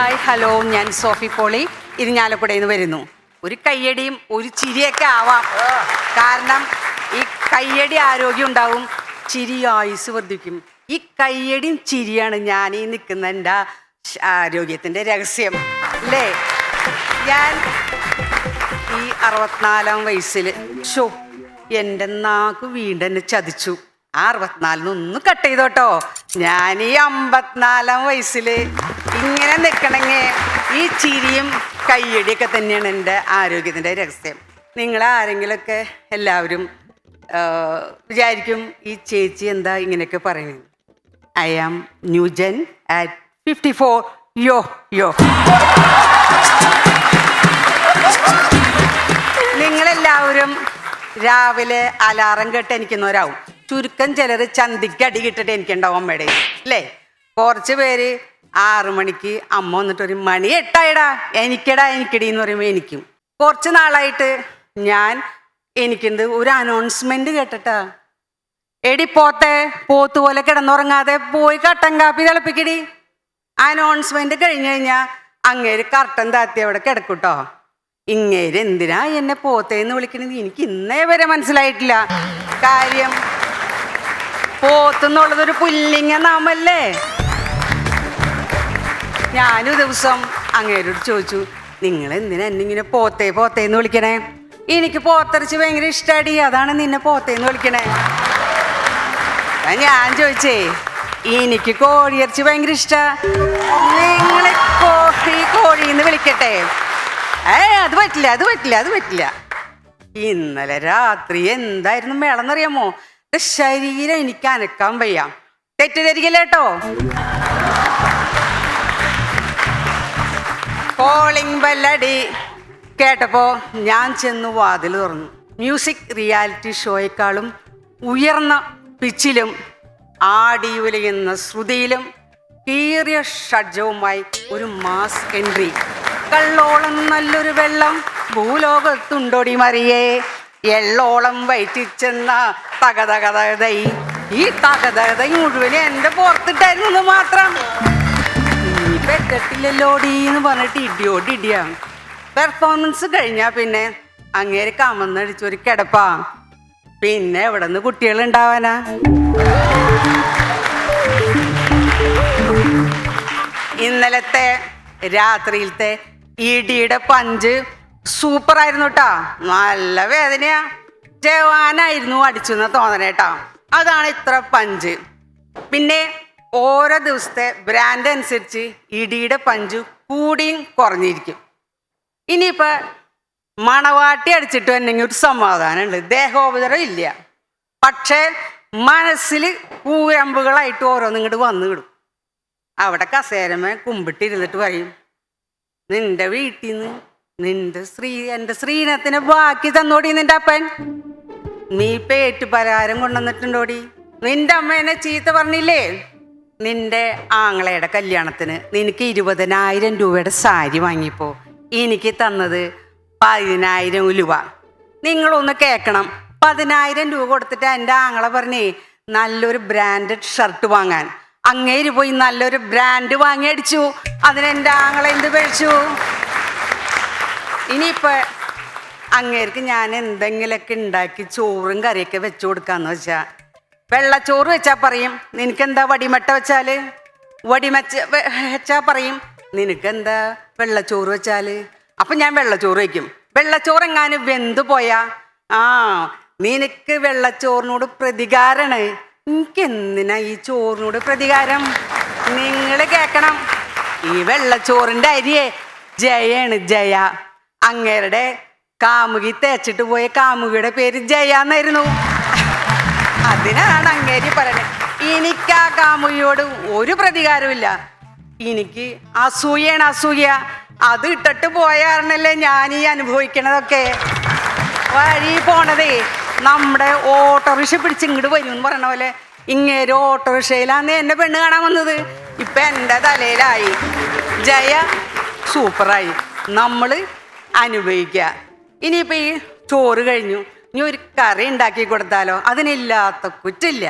Hi hello ഞാൻ Sophie Poly. ഇരിഞ്ഞാലക്കുടയിൽ നിന്ന് വരുന്നു. ഒരു കയ്യടിയും ഒരു ചിരിയൊക്കെ ആവാം. കാരണം ഈ കയ്യടി ആരോഗ്യം ഉണ്ടാവും ചിരി ആയുസ് വർദ്ധിക്കും. ഈ കയ്യടിയും ചിരിയാണ് ഞാൻ ഈ നിൽക്കുന്ന എന്റെ ആരോഗ്യത്തിന്റെ രഹസ്യം. അല്ലേ? ഞാൻ ഈ അറുപത്തിനാലാം വയസ്സിൽ ഷോ എന്റെ നാക്ക് വീണ്ടും എന്നെ ചതിച്ചു. ആ അറുപത്തിനാലിന് ഒന്ന് കട്ട് ചെയ്തോട്ടോ. ഞാൻ ഈ അമ്പത്തിനാലാം വയസ്സിൽ ഇങ്ങനെ നിൽക്കണമെങ്കിൽ ഈ ചിരിയും കയ്യടിയൊക്കെ തന്നെയാണ് എന്റെ ആരോഗ്യത്തിന്റെ രഹസ്യം. നിങ്ങൾ ആരെങ്കിലുമൊക്കെ എല്ലാവരും വിചാരിക്കും ഈ ചേച്ചി എന്താ ഇങ്ങനെയൊക്കെ പറയുന്നത്. I am new gen at fifty four yo yo. നിങ്ങളെല്ലാവരും രാവിലെ അലാറം കേട്ട് എനിക്കുന്നവരാവും ചുരുക്കം ചിലർ ചന്തിക്ക് അടി കിട്ടിട്ട് എനിക്കുണ്ടാവും അമ്മയുടെ അല്ലേ? കുറച്ച് പേര് ആറു മണിക്ക് അമ്മ വന്നിട്ട് ഒരു മണി എട്ടായിടാ എനിക്കടാ എനിക്കടി എന്ന് പറയുമ്പോൾ എനിക്കും. കുറച്ച് നാളായിട്ട് ഞാൻ എനിക്കുണ്ട് ഒരു അനൗൺസ്മെന്റ് കേട്ടിട്ടാ. എടി പോത്തെ പോത്ത് പോലെ കിടന്നുറങ്ങാതെ പോയി കട്ടൻ കാപ്പി തിളപ്പിക്കടി. അനൗൺസ്മെന്റ് കഴിഞ്ഞു കഴിഞ്ഞാൽ അങ്ങേര് കർട്ടൻ താത്തി അവിടെ കിടക്കൂട്ടോ. ഇങ്ങേര് എന്തിനാ എന്നെ പോത്തേന്ന് വിളിക്കണത് എനിക്ക് ഇന്നേ വരെ മനസ്സിലായിട്ടില്ല. കാര്യം പോത്തെന്നുള്ളത് ഒരു പുല്ലിങ്ങ നാമല്ലേ. ഞാനൊരു ദിവസം അങ്ങേരോട് ചോദിച്ചു നിങ്ങൾ എന്തിനാ എന്നെ ഇങ്ങനെ പോത്തേ പോത്തേന്ന് വിളിക്കണേ? എനിക്ക് പോത്തരച്ച് ഭയങ്കര ഇഷ്ടമാടി അതാണ് നിന്നെ പോത്തേന്ന് വിളിക്കണേ. ഞാൻ ചോദിച്ചേ എനിക്ക് കോഴിയിറച്ചി ഭയങ്കര ഇഷ്ട നിങ്ങളെ കോഴി എന്ന് വിളിക്കട്ടെ. ഏ അത് പറ്റില്ല അത് പറ്റില്ല അത് പറ്റില്ല. ഇന്നലെ രാത്രി എന്തായിരുന്നു മേളെന്നറിയാമോ? ശരീരം എനിക്ക് അനക്കാൻ വയ്യ. തെറ്റിദ്ധരിക്കില്ല കോളിംഗ് ബെല്ലടി കേട്ടപ്പോ ഞാൻ ചെന്ന് വാതിൽ തുറന്നു. മ്യൂസിക് റിയാലിറ്റി ഷോയെക്കാളും ഉയർന്ന പിച്ചിലും ആടി ഉലയുന്ന ശ്രുതിയിലും കീറിയ ഷഡ്ജവുമായി ഒരു മാസ് എൻട്രി കള്ളോളം നല്ലൊരു വെള്ളം ഭൂലോകത്തുണ്ടോടി മറിയേ? എള്ളോളം വയറ്റിച്ചെന്ന തകതകതകതൈ. ഈ തകതകതൈ മുഴുവൻ എന്റെ പുറത്തിട്ടായിരുന്നു മാത്രം. നീ പെട്ടിട്ടില്ലല്ലോടി എന്ന് പറഞ്ഞിട്ട് ഇടിയോ ഇടിയാ പെർഫോമൻസ് കഴിഞ്ഞാ പിന്നെ അങ്ങേര് കമന്നടിച്ച് ഒരു കിടപ്പാ. പിന്നെ എവിടെ നിന്ന് കുട്ടികൾ ഉണ്ടാവാനാ ഇന്നലത്തെ രാത്രിയിലത്തെ ഇടിയുടെ പഞ്ച് സൂപ്പർ ആയിരുന്നു കേട്ടാ നല്ല വേദനയാ. ജവാനായിരുന്നു അടിച്ചു എന്ന തോന്നണേട്ടാ. അതാണ് ഇത്ര പഞ്ച്. പിന്നെ ഓരോ ദിവസത്തെ ബ്രാൻഡ് അനുസരിച്ച് ഇടിയുടെ പഞ്ചു കൂടിയും കുറഞ്ഞിരിക്കും. ഇനിയിപ്പോൾ മണവാട്ടി അടിച്ചിട്ട് വന്നെങ്കിൽ ഒരു സമാധാനമുണ്ട്. ദേഹോപചരം ഇല്ല. പക്ഷേ മനസ്സിൽ കൂരമ്പുകളായിട്ട് ഓരോന്നും ഇങ്ങോട്ട് വന്നു വിടും. അവിടെ കസേരമേ കുമ്പിട്ടിരുന്നിട്ട് പറയും നിന്റെ വീട്ടിൽ നിന്ന് നിന്റെ സ്ത്രീ എന്റെ ശ്രീനത്തിന് ബാക്കി തന്നോടി നിന്റെ അപ്പൻ. നീ പേറ്റ് പലഹാരം കൊണ്ടുവന്നിട്ടുണ്ടോടി? നിന്റെ അമ്മ എന്നെ ചീത്ത പറഞ്ഞില്ലേ? നിന്റെ ആങ്ങളയുടെ കല്യാണത്തിന് നിനക്ക് ഇരുപതിനായിരം രൂപയുടെ സാരി വാങ്ങിപ്പോ. എനിക്ക് തന്നത് പതിനായിരം രൂപ. നിങ്ങളൊന്ന് കേൾക്കണം പതിനായിരം രൂപ കൊടുത്തിട്ട് എന്റെ ആങ്ങളെ പറഞ്ഞേ നല്ലൊരു ബ്രാൻഡഡ് ഷർട്ട് വാങ്ങാൻ. അങ്ങേര് പോയി നല്ലൊരു ബ്രാൻഡ് വാങ്ങി അടിച്ചു. അതിന് എന്റെ ആങ്ങളെ എന്ത് കഴിച്ചു? ഇനിയിപ്പോൾ അങ്ങേർക്ക് ഞാൻ എന്തെങ്കിലുമൊക്കെ ഉണ്ടാക്കി ചോറും കറിയൊക്കെ വെച്ചു കൊടുക്കാന്ന് വെച്ചാ വെള്ളച്ചോറ് വെച്ചാ പറയും. നിനക്കെന്താ വടിമട്ട വെച്ചാൽ? വടിമച്ച വെച്ചാ പറയും. നിനക്കെന്താ വെള്ളച്ചോറ് വെച്ചാൽ? അപ്പൊ ഞാൻ വെള്ളച്ചോറ് വയ്ക്കും വെള്ളച്ചോറ് എങ്ങാനും വെന്ത് പോയാ? ആ നിനക്ക് വെള്ളച്ചോറിനോട് പ്രതികാരാണ്. എനിക്ക് എന്തിനാ ഈ ചോറിനോട് പ്രതികാരം? നിങ്ങൾ കേക്കണം. ഈ വെള്ളച്ചോറിന്റെ അരിയെ ജയാണ് ജയ. അങ്ങേരുടെ കാമുകി തേച്ചിട്ട് പോയ കാമുകിയുടെ പേര് ജയ എന്നായിരുന്നു. അതിനാണ് അങ്ങേരി പറയുന്നത് എനിക്ക് ആ കാമുകിയോട് ഒരു പ്രതികാരമില്ല എനിക്ക് അസൂയാണ് അസൂയ. അത് ഇട്ടിട്ട് പോയാരണല്ലേ ഞാൻ ഈ അനുഭവിക്കണതൊക്കെ. വഴി പോണതേ നമ്മുടെ ഓട്ടോറിക്ഷ പിടിച്ച് ഇങ്ങോട്ട് വരും എന്ന് പറയണ പോലെ ഇങ്ങേര് ഓട്ടോറിക്ഷയിലാന്ന് എന്നെ പെണ്ണ് കാണാൻ വന്നത്. ഇപ്പൊ എന്റെ തലയിലായി. ജയ സൂപ്പറായി. നമ്മൾ അനുഭവിക്കുക ഇനിയിപ്പോൾ ഈ ചോറ് കഴിഞ്ഞു. ഇനി ഒരു കറി ഉണ്ടാക്കി കൊടുത്താലോ? അതിനില്ലാത്ത കുറ്റില്ല.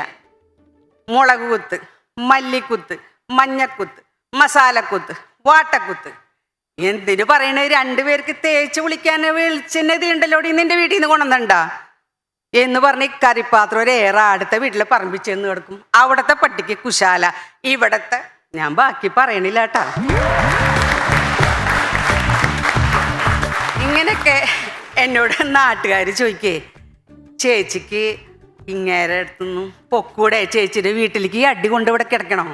മുളക് കുത്ത് മല്ലിക്കുത്ത് മഞ്ഞക്കുത്ത് മസാലക്കുത്ത് വാട്ടക്കുത്ത്. എന്തിനു പറയണേ? രണ്ടുപേർക്ക് തേച്ച് വിളിക്കാൻ വെളിച്ചെണ്ണ ഉണ്ടല്ലോ നിന്റെ വീട്ടിൽ നിന്ന് കൊണ്ടുവന്നണ്ടാ? എന്ന് പറഞ്ഞ് കറിപ്പാത്രം ഒരു ഏറെ അടുത്ത വീട്ടിലെ പറമ്പിച്ചെന്ന് കിടക്കും. അവിടത്തെ പട്ടിക്ക് കുശാല. ഇവിടത്തെ ഞാൻ ബാക്കി പറയണില്ല കേട്ടാ ഇങ്ങനെയൊക്കെ എന്നോട് നാട്ടുകാർ ചോദിക്കേ ചേച്ചിക്ക് ഇങ്ങേരെ അടുത്തുനിന്നും പൊക്കൂടെ. ചേച്ചിയുടെ വീട്ടിലേക്ക് ഈ അടി കൊണ്ട് ഇവിടെ കിടക്കണോ?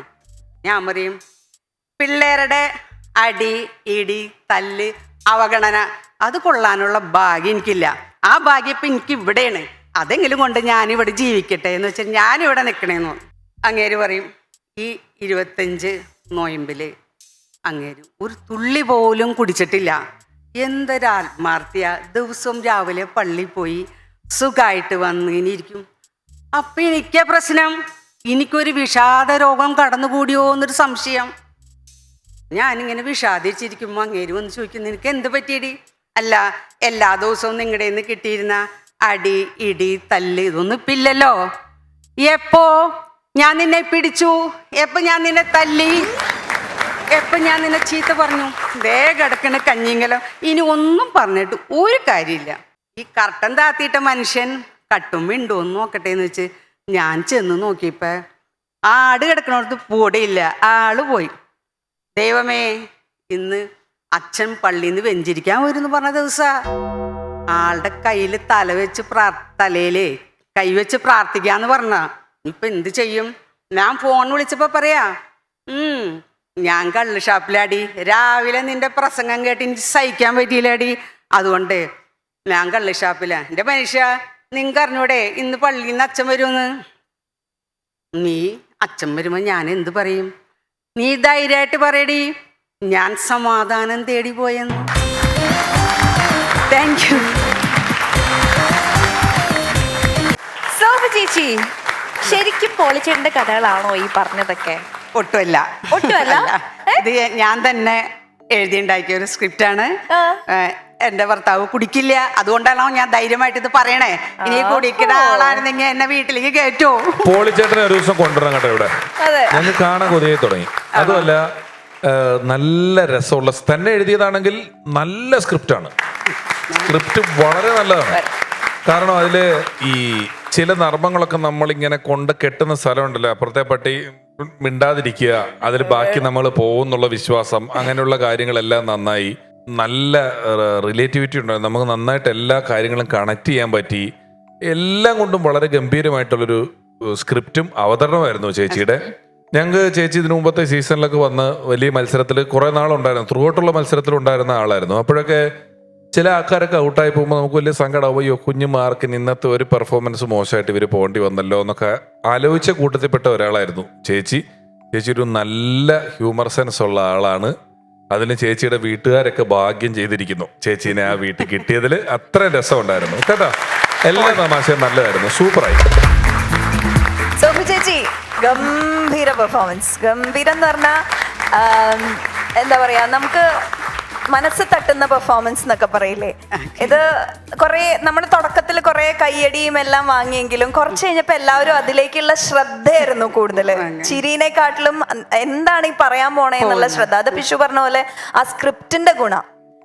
ഞാൻ പറയും പിള്ളേരുടെ അടി ഇടി തല്ല് അവഗണന അത് കൊള്ളാനുള്ള ഭാഗ്യം എനിക്കില്ല. ആ ഭാഗ്യം ഇപ്പം എനിക്ക് ഇവിടെയാണ്. അതെങ്കിലും കൊണ്ട് ഞാനിവിടെ ജീവിക്കട്ടെ എന്ന് വെച്ചാൽ ഞാനിവിടെ നിൽക്കണേന്ന്. അങ്ങേര് പറയും ഈ ഇരുപത്തഞ്ച് നോയമ്പിൽ അങ്ങേര് ഒരു തുള്ളി പോലും കുടിച്ചിട്ടില്ല. എന്തൊരു ആത്മാർത്ഥിയ ദിവസവും രാവിലെ പള്ളി പോയി സുഖമായിട്ട് വന്ന് ഇനിയിരിക്കും അപ്പൊ എനിക്കാ പ്രശ്നം. എനിക്കൊരു വിഷാദ രോഗം കടന്നുകൂടിയോ എന്നൊരു സംശയം. ഞാനിങ്ങനെ വിഷാദിച്ചിരിക്കുമ്പോൾ അങ്ങേര് വന്ന് ചോദിക്കും നിനക്ക് എന്ത് പറ്റിയടി? അല്ല എല്ലാ ദിവസവും നിങ്ങളുടെ നിന്ന് കിട്ടിയിരുന്ന അടി ഇടി തല്ല് ഇതൊന്നും ഇപ്പം ഇല്ലല്ലോ. എപ്പോ? ഞാൻ നിന്നെ പിടിച്ചു. എപ്പോ ഞാൻ നിന്നെ തല്ലി? എപ്പോ ഞാൻ നിന്നെ ചീത്ത പറഞ്ഞു? ദേ കിടക്കണ കഞ്ഞിങ്കലം ഇനി ഒന്നും പറഞ്ഞിട്ട് ഒരു കാര്യമില്ല. ഈ കർട്ടൻ താത്തിയിട്ട മനുഷ്യൻ കട്ടും മിണ്ടോന്ന് നോക്കട്ടെ എന്ന് വെച്ച് ഞാൻ ചെന്ന് നോക്കിയപ്പോ ആട് കിടക്കണോടത്ത് പൂടയില്ല. ആൾ പോയി. ദൈവമേ ഇന്ന് അച്ഛൻ പള്ളിയിൽ നിന്ന് വെഞ്ചിരിക്കാൻ വരുമെന്ന് പറഞ്ഞ ദിവസ. ആളുടെ കയ്യിൽ തല വെച്ച് പ്രാർ തലയിലേ കൈവച്ച് പ്രാർത്ഥിക്കാന്ന് പറഞ്ഞ. ഇപ്പൊ എന്ത് ചെയ്യും? ഞാൻ ഫോൺ വിളിച്ചപ്പോ പറയാ ഉം ഞാൻ കള്ള് ഷാപ്പിലാടി. രാവിലെ നിന്റെ പ്രസംഗം കേട്ട് എനിക്ക് സഹിക്കാൻ പറ്റിയില്ലാടി. അതുകൊണ്ട് ഞാൻ കള്ള് ഷാപ്പിലാ. എന്റെ മനുഷ്യ നിങ്ങൾക്ക് അറിഞ്ഞൂടെ ഇന്ന് പള്ളിയിൽ നിന്ന് അച്ഛൻ വരുമെന്ന്? നീ അച്ഛൻ വരുമ്പോൾ ഞാൻ എന്ത് പറയും? നീ ധൈര്യമായിട്ട് പറയടി. ഞാൻ സമാധാനം തേടി പോയെന്ന്. താങ്ക് യു ചേച്ചി ശരിക്കും പോളിച്ചേട്ടന്റെ കഥകളാണോ ഈ പറഞ്ഞതൊക്കെ? ഒട്ടുമല്ല. ഒട്ടുമല്ല? ഇത് ഞാൻ തന്നെ എഴുതിയുണ്ടാക്കിയ ഒരു സ്ക്രിപ്റ്റ് ആണ്. എന്റെ ഭർത്താവ് കുടിക്കില്ല. അതുകൊണ്ടാണോ ഞാൻ ധൈര്യമായിട്ട് ഇത് പറയണേ. ഇനി കുടിക്കുന്ന ആളായിരുന്നെങ്കിൽ എന്നെ വീട്ടിലേക്ക് കയറ്റോ. പോളിച്ചേട്ടനെ ഒരു ദിവസം കൊണ്ടുവരാൻ കേട്ടോ ഇവിടെ. ഞങ്ങൾ കാണാൻ കൊതിയായി തുടങ്ങി. അതുമല്ല നല്ല രസമുള്ള തന്നെ എഴുതിയതാണെങ്കിൽ നല്ല സ്ക്രിപ്റ്റ് ആണ്. സ്ക്രിപ്റ്റ് വളരെ നല്ലതാണ്. കാരണം അതിൽ ഈ ചില നർമ്മങ്ങളൊക്കെ നമ്മൾ ഇങ്ങനെ കൊണ്ട് കെട്ടുന്ന സ്ഥലമുണ്ടല്ലോ. അപ്പുറത്തെ പട്ടി മിണ്ടാതിരിക്കുക. അതിൽ ബാക്കി നമ്മൾ പോകുന്നുള്ള വിശ്വാസം അങ്ങനെയുള്ള കാര്യങ്ങളെല്ലാം നന്നായി. നല്ല റിലേറ്റിവിറ്റി ഉണ്ടായിരുന്നു നമുക്ക് നന്നായിട്ട് എല്ലാ കാര്യങ്ങളും കണക്ട് ചെയ്യാൻ പറ്റി. എല്ലാം കൊണ്ടും വളരെ ഗംഭീരമായിട്ടുള്ളൊരു സ്ക്രിപ്റ്റും അവതരണമായിരുന്നു ചേച്ചിയുടെ. ഞങ്ങൾക്ക് ചേച്ചി ഇതിനു മുമ്പത്തെ സീസണിലൊക്കെ വന്ന് വലിയ മത്സരത്തിൽ കുറേ നാളുണ്ടായിരുന്നു. ത്രൂ ഔട്ടുള്ള മത്സരത്തിൽ ഉണ്ടായിരുന്ന ആളായിരുന്നു. അപ്പോഴൊക്കെ ചില ആൾക്കാരൊക്കെ ഔട്ടായി പോകുമ്പോൾ നമുക്ക് വലിയ സങ്കടമാവും അയ്യോ കുഞ്ഞു മാർക്കിന് ഇന്നത്തെ ഒരു പെർഫോമൻസ് മോശമായിട്ട് ഇവർ പോകേണ്ടി വന്നല്ലോ എന്നൊക്കെ ആലോചിച്ച കൂട്ടത്തിൽപ്പെട്ട ഒരാളായിരുന്നു ചേച്ചി. ചേച്ചി ഒരു നല്ല ഹ്യൂമർ സെൻസ് ഉള്ള ആളാണ്. അതിന് ചേച്ചിയുടെ വീട്ടുകാരൊക്കെ ഭാഗ്യം ചെയ്തിരിക്കുന്നു. ചേച്ചീനെ ആ വീട്ടിൽ കിട്ടിയതിൽ അത്ര രസമുണ്ടായിരുന്നു. കേട്ടോ? എല്ലാ തമാശയും നല്ലതായിരുന്നു. സൂപ്പറായി. ചേച്ചി ഗംഭീര പെർഫോമൻസ് ഗംഭീരം എന്ന് പറഞ്ഞാൽ എന്താ പറയാ നമുക്ക് മനസ്സ് തട്ടുന്ന പെർഫോമൻസ് എന്നൊക്കെ പറയില്ലേ? ഇത് കുറെ നമ്മൾ തുടക്കത്തിൽ കുറെ കയ്യടിയും എല്ലാം വാങ്ങിയെങ്കിലും കുറച്ച് കഴിഞ്ഞപ്പോ എല്ലാവരും അതിലേക്കുള്ള ശ്രദ്ധയായിരുന്നു കൂടുതൽ ചിരിനെക്കാട്ടിലും എന്താണ് ഈ പറയാൻ പോണേ എന്നുള്ള ശ്രദ്ധ. അത് പിഷു പറഞ്ഞ പോലെ ആ സ്ക്രിപ്റ്റിന്റെ ഗുണം.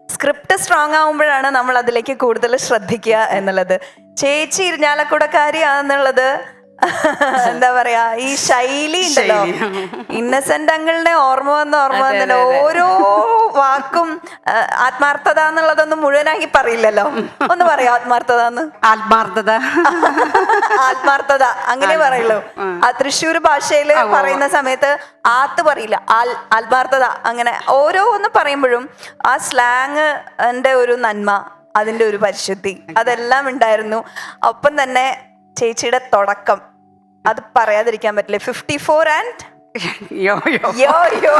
സ്ക്രിപ്റ്റ് സ്ട്രോങ് ആവുമ്പോഴാണ് നമ്മൾ അതിലേക്ക് കൂടുതൽ ശ്രദ്ധിക്കുക എന്നുള്ളത്. ചേച്ചി ഇരിഞ്ഞാലക്കുടക്കാരിയാന്നുള്ളത് എന്താ പറയാ ഈ ശൈലി ഉണ്ടല്ലോ. ഇന്നസെന്റ് അങ്ങളുടെ ഓർമ്മ വന്ന് ഓർമ്മ വന്നല്ലോ ഓരോ വാക്കും ആത്മാർത്ഥത എന്നുള്ളതൊന്നും മുഴുവനാക്കി പറയില്ലല്ലോ. ഒന്ന് പറയാം ആത്മാർത്ഥത എന്ന്. ആത്മാർത്ഥത. ആത്മാർത്ഥത അങ്ങനെ പറയുള്ളൂ. ആ. തൃശ്ശൂർ ഭാഷയിൽ പറയുന്ന സമയത്ത് ആത്ത് പറയില്ല ആൽ ആത്മാർത്ഥത അങ്ങനെ. ഓരോ ഒന്ന് പറയുമ്പോഴും ആ സ്ലാങ് ഒരു നന്മ അതിന്റെ ഒരു പരിശുദ്ധി അതെല്ലാം ഉണ്ടായിരുന്നു. ഒപ്പം തന്നെ ചേച്ചിയുടെ തുടക്കം അത് പറയാതിരിക്കാൻ പറ്റില്ല. ഫിഫ്റ്റി ഫോർ ആൻഡ് യോ യോ. യോ യോ.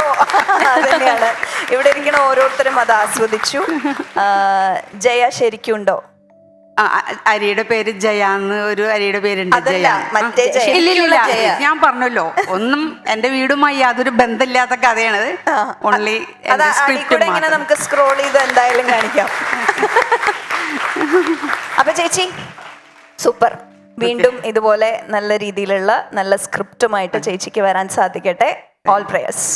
ഇവിടെ ഇരിക്കുന്ന ഓരോരുത്തരും അത് ആസ്വദിച്ചു. ജയ ശരിക്കും ഉണ്ടോ അരിയുടെ പേര് ജയ എന്ന് ഒരു അരിയുടെ പേരുണ്ട്. ഞാൻ പറഞ്ഞല്ലോ. ഒന്നും എന്റെ വീടുമായി യാതൊരു ബന്ധമില്ലാത്ത കഥയാണത് ഓൺലി ഇങ്ങനെ നമുക്ക് സ്ക്രോൾ ചെയ്ത് എന്തായാലും കാണിക്കാം. അപ്പൊ ചേച്ചി സൂപ്പർ. വീണ്ടും ഇതുപോലെ നല്ല രീതിയിലുള്ള നല്ല സ്ക്രിപ്റ്റുമായിട്ട് ചേച്ചിക്ക് വരാൻ സാധിക്കട്ടെ. ഓൾ പ്രേയേഴ്സ്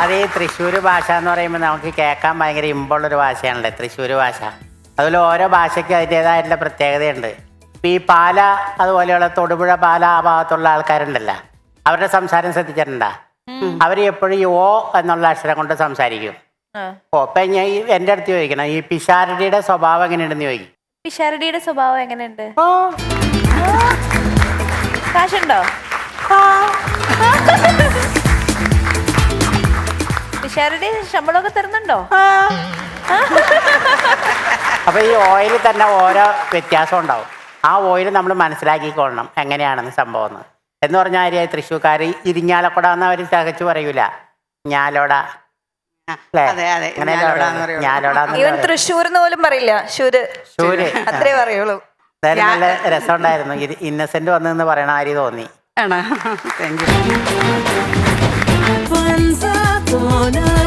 അത് ഈ തൃശ്ശൂർ ഭാഷ എന്ന് പറയുമ്പോൾ നമുക്ക് കേൾക്കാൻ ഭയങ്കര ഇമ്പുള്ളൊരു ഭാഷയാണല്ലേ തൃശ്ശൂർ ഭാഷ. അതുപോലെ ഓരോ ഭാഷയ്ക്കും അതിന്റെതായിട്ടുള്ള പ്രത്യേകതയുണ്ട്. ഇപ്പം ഈ പാല അതുപോലെയുള്ള തൊടുപുഴ പാല ആ ഭാഗത്തുള്ള ആൾക്കാരുണ്ടല്ലോ അവരുടെ സംസാരം ശ്രദ്ധിച്ചിട്ടുണ്ടാ? അവർ എപ്പോഴും ഈ ഓ എന്നുള്ള അക്ഷരം കൊണ്ട് സംസാരിക്കും. ഓ ഇപ്പം ഞാൻ എന്റെ അടുത്ത് ചോദിക്കണം ഈ പിഷാരടിയുടെ സ്വഭാവം എങ്ങനെയുണ്ടെന്ന് ചോദിക്കും. പിഷാരടിയുടെ സ്വഭാവം എങ്ങനെയുണ്ട്? കാശുണ്ടോ? പിഷാരടി ശമ്പളമൊക്കെ തരുന്നുണ്ടോ? അപ്പൊ ഈ ഓയിൽ തന്നെ ഓരോ വ്യത്യാസം ഉണ്ടാവും. ആ ഓയിൽ നമ്മൾ മനസ്സിലാക്കിക്കൊള്ളണം എങ്ങനെയാണെന്ന് സംഭവം എന്ന്. എന്ന് പറഞ്ഞാൽ ആര്യ തൃശ്ശൂർക്കാർ ഇരിഞ്ഞാലക്കുട എന്ന് അവർ തികച്ചു പറയൂല. ഞാലോട ഇവൻ തൃശ്ശൂർ എന്ന് പോലും പറയില്ല. ശൂര്. ശൂര്. അത്രേ പറയുള്ളൂ. നല്ല രസമുണ്ടായിരുന്നു. ഇത് ഇന്നസെന്റ് വന്നെന്ന് പറയണ ആര് തോന്നി? ആണോ? Thank you